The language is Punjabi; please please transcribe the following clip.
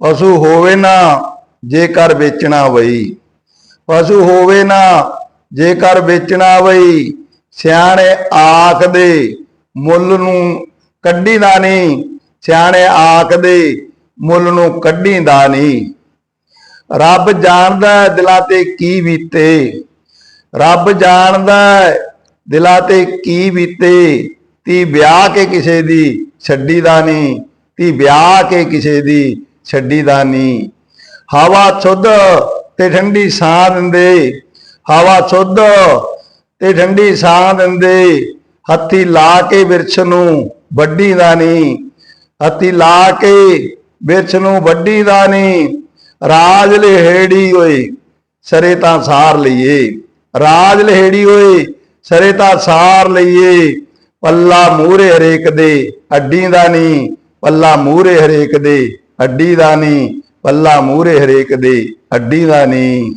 ਪਸ਼ੂ ਹੋਵੇ ਨਾ ਜੇਕਰ ਵੇਚਣਾ ਵਈ ਪਸ਼ੂ ਹੋਵੇ ਨਾ ਜੇਕਰ ਵੇਚਣਾ ਵਈ ਸਿਆਣੇ ਆਖਦੇ ਮੁੱਲ ਨੂੰ ਕੱਢੀਦਾ ਨਹੀਂ। ਸਿਆਣੇ ਆਖਦੇ ਮੁੱਲ ਨੂੰ ਕੱਢੀਦਾ ਨਹੀਂ। ਰੱਬ ਜਾਣਦਾ ਦਿਲਾਂ ਤੇ ਕੀ ਬੀਤੇ। ਰੱਬ ਜਾਣਦਾ ਦਿਲਾਂ ਤੇ ਕੀ ਬੀਤੇ। ਤੀ ਵਿਆਹ ਕੇ ਕਿਸੇ ਦੀ ਛੱਡੀ ਦਾ ਨਹੀਂ। ਤੀ ਵਿਆਹ ਕੇ ਕਿਸੇ ਦੀ ਛੱਡੀਦਾ ਨੀ। ਹਵਾ ਸ਼ੁੱਧ ਤੇ ਠੰਡੀ ਸਾਹ ਦਿੰਦੇ। ਹਵਾ ਸ਼ੁੱਧ ਤੇ ਠੰਡੀ ਸਾਹ ਦਿੰਦੇ। ਹੱਥੀ ਲਾ ਕੇ ਵਿਰਛ ਨੂੰ ਵੱਢੀ ਦਾ ਨੀ। ਹੱਥੀ ਲਾ ਕੇ ਵਿਰਛ ਨੂੰ ਵੱਢੀ ਦਾ ਨਹੀਂ ਰਾਜ ਲਹੇੜੀ ਓਏ, ਸਰੇ ਤਾਂ ਸਾਰ ਲਈਏ। ਰਾਜ ਲਹੇੜੀ ਓਏ, ਸਰੇ ਤਾਂ ਸਾਰ ਲਈਏ। ਪੱਲਾ ਮੂਹਰੇ ਹਰੇਕ ਦੇ ਅੱਡੀ ਦਾ ਨਹੀਂ ਪੱਲਾ ਮੂਹਰੇ ਹਰੇਕ ਦੇ। ਅੱਡੀ ਦਾ ਨਹੀਂ ਪੱਲਾ ਮੂਹਰੇ ਹਰੇਕ ਦੇ ਅੱਡੀ ਦਾ ਨਹੀਂ